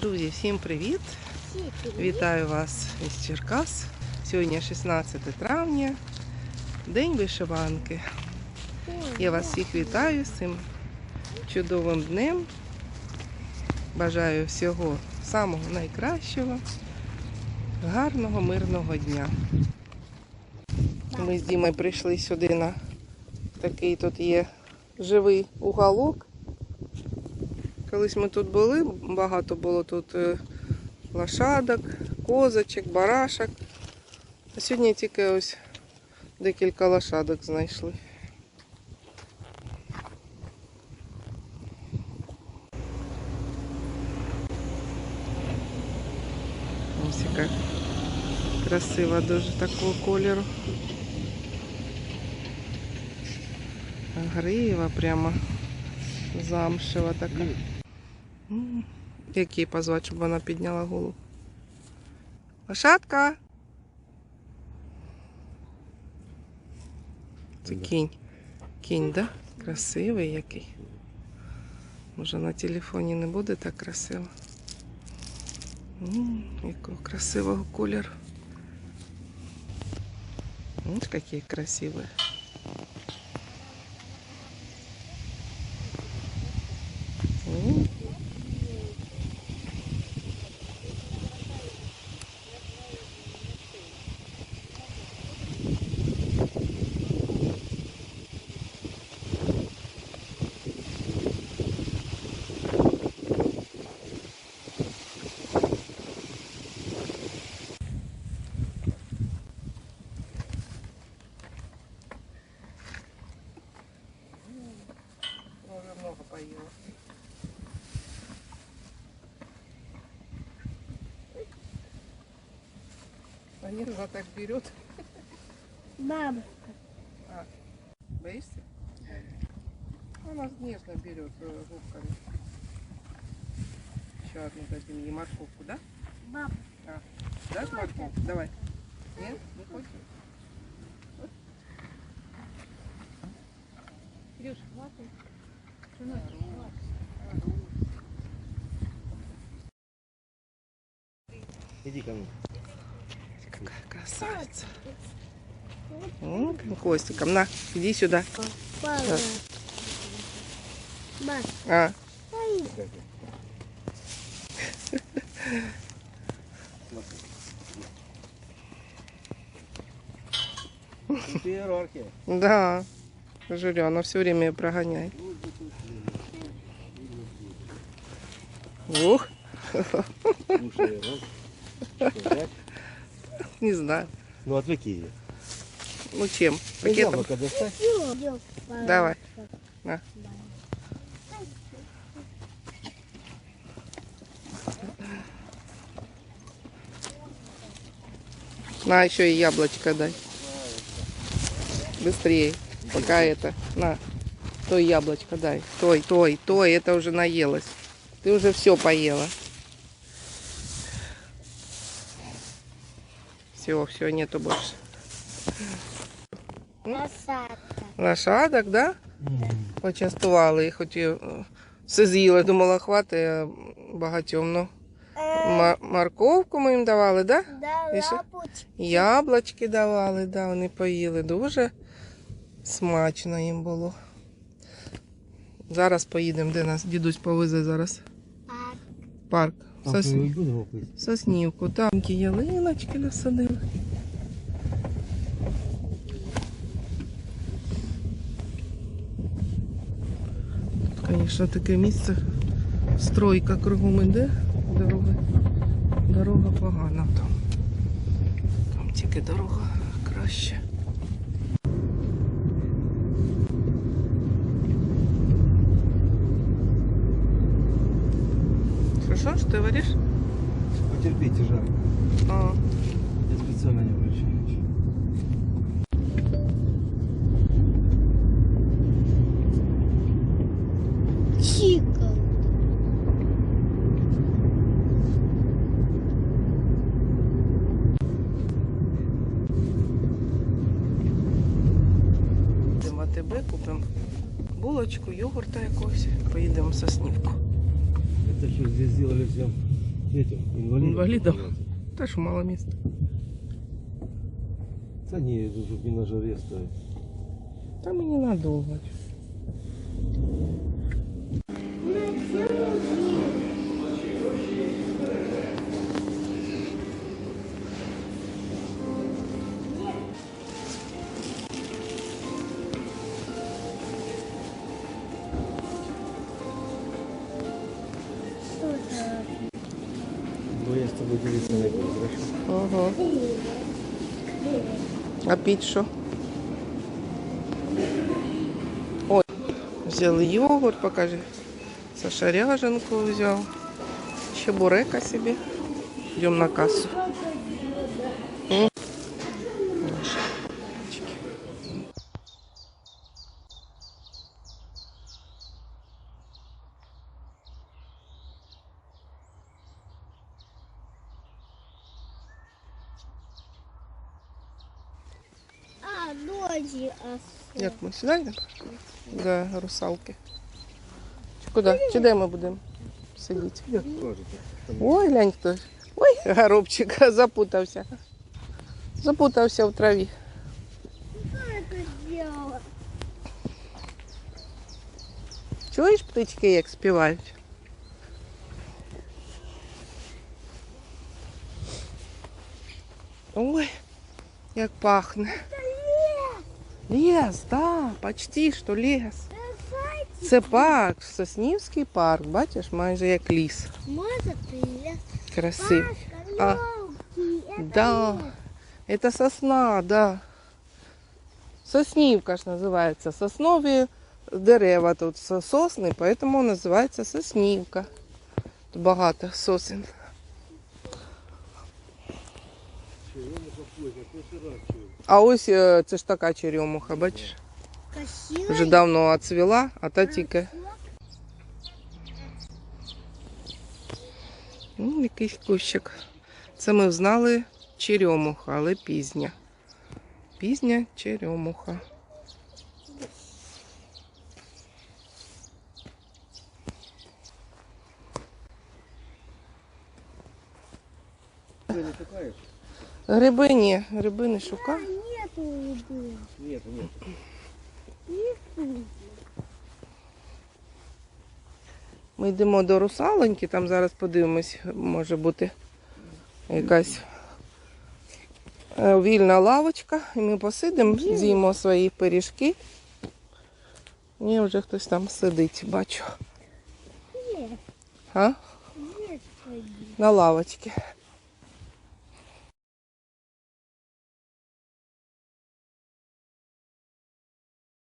Друзі, всім привіт! Вітаю вас із Черкас. Сьогодні 16 травня, День вишиванки. Я вас всіх вітаю з цим чудовим днем. Бажаю всього самого найкращого, гарного, мирного дня. Ми з Дімою прийшли сюди на такий тут є живий уголок. Колись ми тут були, багато було тут е, лошадок, козочок, барашок. А сьогодні тільки ось декілька лошадок знайшли. Ось яка красива дуже такого кольору. Грива прямо замшева така. М, Як її позвати, щоб вона підняла голову? Лошадка! Це кінь. Кінь, да? Красивий який. Може на телефоні не буде так красиво. М, Якого красивого кольору. Ось які красиві. А нервно так берет. Мам, Боишься? Она нежно берет э, губками. Еще одну дадим ей морковку, да? мам, Дашь морковку? Давай. Нет? Не хочешь? Кирюш, хватит. Иди ко мне. Какая красавица. Ну, хвостиком. На, иди сюда. А. Да, жюри, она все время ее прогоняет. Ух! Не знаю. Ну отвлеки ее. Ну чем? Ну, Пакетом? яблоко. Давай. На. На, еще и яблочко дай. Быстрее. Пока это. На. Той яблочко дай. Той, той, той. Это уже наелась. Ты уже все поела. Все, все, нету больше. Красавка. Лошадок, да? Почастували їх, хоч і е, все з'їли, думала, хватить а багатьом. Ну, ма- морковку ми їм давали, да? Да, І що? лапочки. Яблочки давали, да, вони поїли. Дуже смачно їм було. Зараз поїдемо, де нас дідусь повезе зараз. А, Парк. Будем опыть. Соснівку. Там такі ялиночки насадили. Тут, звісно, таке місце. Стройка кругом іде. Дорога. Дорога погана там. Там тільки дорога краще. Ти говориш? Потерпите, жарко. А. Я специально не включаю. Чика. Купимо булочку, йогурта якогось, поїдемо в Соснівку. Это что, здесь сделали все Детям, інвалідам. Інвалідам? Та що мало місця. Та ні, тут не на жарі стоїть. Та мені надовго. Бо я з тобою не буду, хорошо? А під що? Ой, взяли йогурт, покажи. Саша ряженку взяв. Ще бурека собі. Йдемо на касу. А, ноги. А, Як ми сюди йдемо? До русалки. Чи куди? Чи де ми будемо сидіти? Ой, глянь хтось. Ой, горобчик запутався. Запутався в траві. Чуєш птички, як співають? Ой, як пахне. Лес, да, почти що лес. Це парк, Соснівський парк, бачиш, майже як ліс. Может, лес. Красивий. А, Мелкий, это Да, лес. это сосна, да. Соснівка ж називається. Соснові дерева тут со- сосни, поэтому називається соснівка. Тут багато сосен. а ось е, це ж така черемуха, бачиш? Вже давно відцвіла, а та тільки. Ну, якийсь кущик. Це ми взнали черемуха, але пізня. Пізня черемуха. Гриби ні, гриби не шукав. Нету рыбы. Ні, ні. Нету. Ми йдемо до русалоньки, там зараз подивимось, може бути якась е, вільна лавочка. І ми посидимо, з'їмо свої пиріжки. Ні, вже хтось там сидить, бачу. Нет, А? нет. На лавочці.